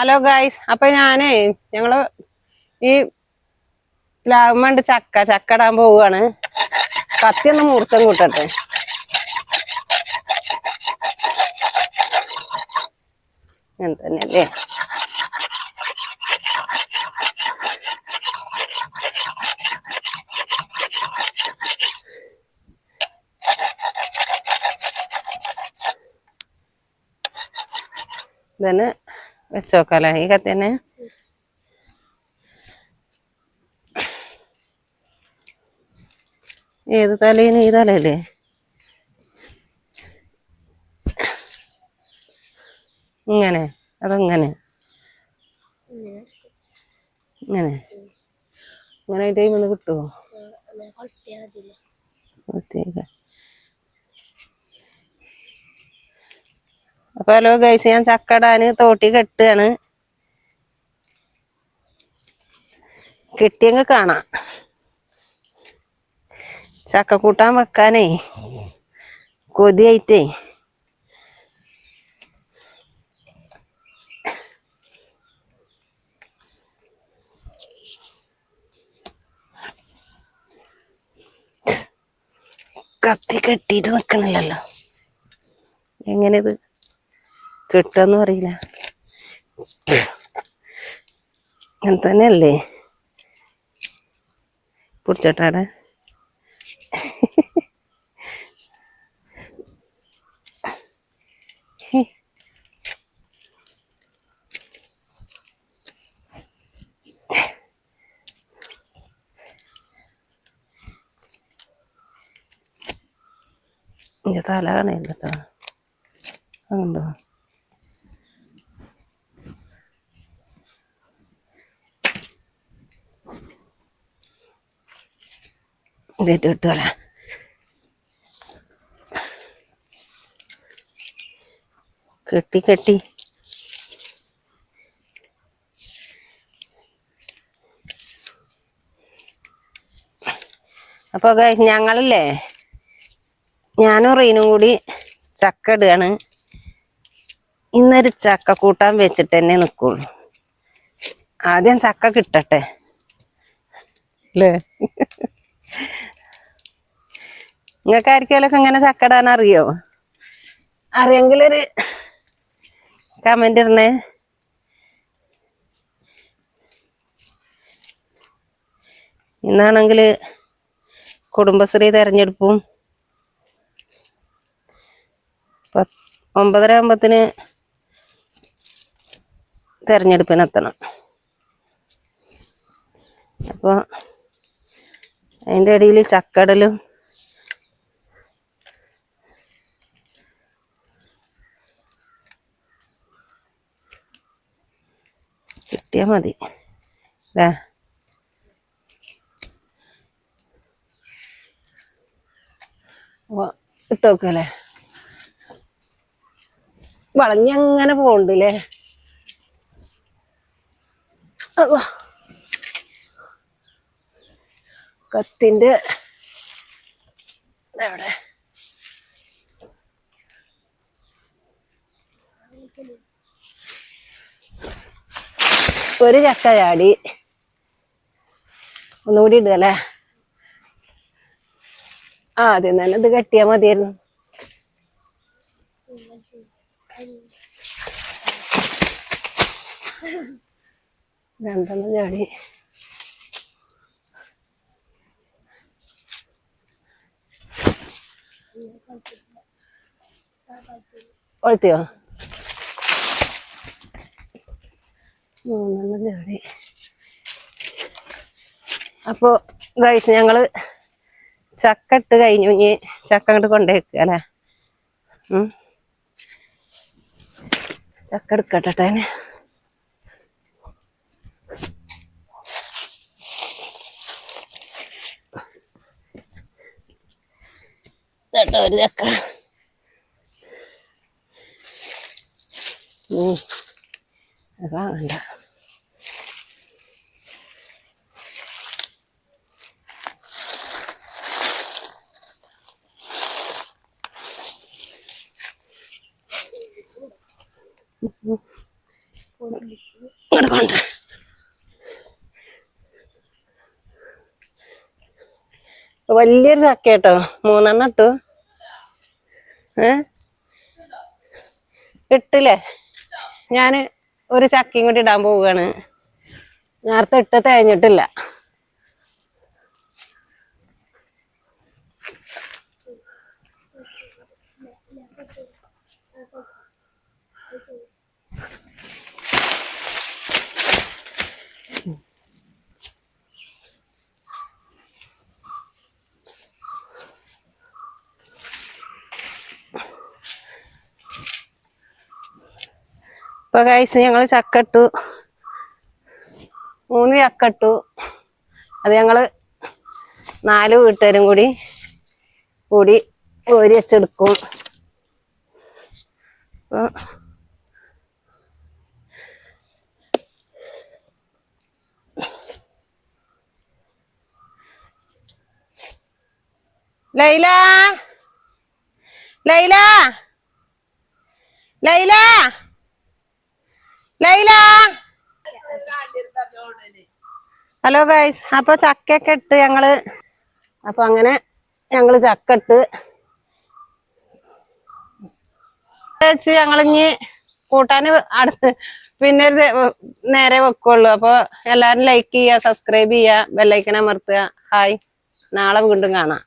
Hello guys അപ്പൊ ഞാനേ ഞങ്ങൾ ഈ പ്ലാവുമ്മണ്ട് ചക്ക ചക്ക ഇടാൻ പോവുകയാണ് കത്തി ഒന്ന് മൂർച്ചം കൂട്ടട്ടെ. അങ്ങനെ തന്നെയല്ലേ ഇതന്നെ വെച്ചോക്കാലേ? ഈ കത്തി തന്നെ ഏത് തലയിന് ഈ തലയല്ലേ ഇങ്ങനെ. അതങ്ങനെ? ഇങ്ങനെ. ഇങ്ങനെ ടൈം ഒന്ന് കിട്ടുമോ അപ്പൊ ഹലോ ഗൈസ് ഞാൻ ചക്കടാന് തോട്ടി കെട്ടുകയാണ്. കിട്ടിയങ്ങ് കാണാം. ചക്ക കൂട്ടാൻ വെക്കാനേ കൊതിയായിട്ടേ. കത്തി കെട്ടിയിട്ട് നിക്കണില്ലല്ലോ. എങ്ങനെ ഇത് കിട്ടുമെന്ന് അറിയില്ല അങ്ങനെ തന്നെയല്ലേ പിടിച്ചോട്ടാടെ തല കാണുന്നുണ്ടോ അതുണ്ടോ ഇതേറ്റ് കിട്ടുമല്ല കെട്ടി കെട്ടി. അപ്പൊ ഞങ്ങളില്ലേ ഞാനും റീനും കൂടി ചക്ക ഇടുകയാണ്. ഇന്നൊരു ചക്ക കൂട്ടാൻ വെച്ചിട്ട് തന്നെ നിക്കുള്ളൂ. ആദ്യം ചക്ക കിട്ടട്ടെ. അല്ലേ നിങ്ങൾക്ക് ആർക്കെങ്കിലൊക്കെ ഇങ്ങനെ ചക്കടാൻ അറിയോ അറിയെങ്കിലൊരു കമന്റ് ഇടണേ ഇന്നാണെങ്കിൽ കുടുംബശ്രീ തെരഞ്ഞെടുപ്പും ഒമ്പതര ആകുമ്പത്തിന് തെരഞ്ഞെടുപ്പിന് എത്തണം അപ്പോൾ അതിന്റെ ഇടയിൽ ചക്കടലും കിട്ടിയാൽ മതി. അല്ലേ ഇട്ടോക്കല്ലേ? വളഞ്ഞങ്ങനെ പോകണ്ടല്ലേ? കത്തിന്റെ എവിടെ ഒരു ചക്ക ചാടി. ഒന്നുകൂടി ഇടുകല്ലേ ആ ആദ്യം തന്നെ. ഇത് കെട്ടിയാ മതിയായിരുന്നു. രണ്ടെണ്ണം ചാടി. കൊളുത്തിയോ? അപ്പോ ഗൈസ് ഞങ്ങൾ ചക്ക ഇട്ട് കഴിഞ്ഞു. ഇനി ചക്ക അങ്ങോട്ട് കൊണ്ടുവയ്ക്കുക അല്ലേ. ചക്ക എടുക്കട്ടെ ഇതാട്ടോ ഒരു ചക്ക. ഉം. വേണ്ട. കൊണ്ട വലിയൊരു ചക്ക കേട്ടോ മൂന്നെണ്ണം ഇട്ടു. ഏ? ഇട്ടില്ലേ? ഞാൻ ഒരു ചക്കയും കൂടി ഇടാൻ പോവുകയാണ്. നേരത്തെ ഇട്ട് തേഞ്ഞിട്ടില്ല. ഇപ്പൊ കഴിച്ച് ഞങ്ങൾ ചക്ക ഇട്ടു മൂന്ന് ചക്ക ഇട്ടു അത് ഞങ്ങൾ നാല് വീട്ടുകാരും കൂടി കൂടി ഓരി വെച്ചെടുക്കും. അപ്പൊ ലൈല? ലൈല? ലൈല? ലൈല? ഹലോ ഗൈസ് അപ്പൊ ചക്കയൊക്കെ ഇട്ട് ഞങ്ങൾ അപ്പൊ അങ്ങനെ ഞങ്ങൾ ചക്ക ഇട്ട് വെച്ച് ഞങ്ങളിഞ്ഞ് കൂട്ടാന് അടുത്ത് പിന്നെ ഒരു നേരെ വെക്കുള്ളൂ. അപ്പൊ എല്ലാരും ലൈക്ക് ചെയ്യുക സബ്സ്ക്രൈബ് ചെയ്യുക ബെല്ലൈക്കൻ അമർത്തുക. ഹായ് നാളെ വീണ്ടും കാണാം.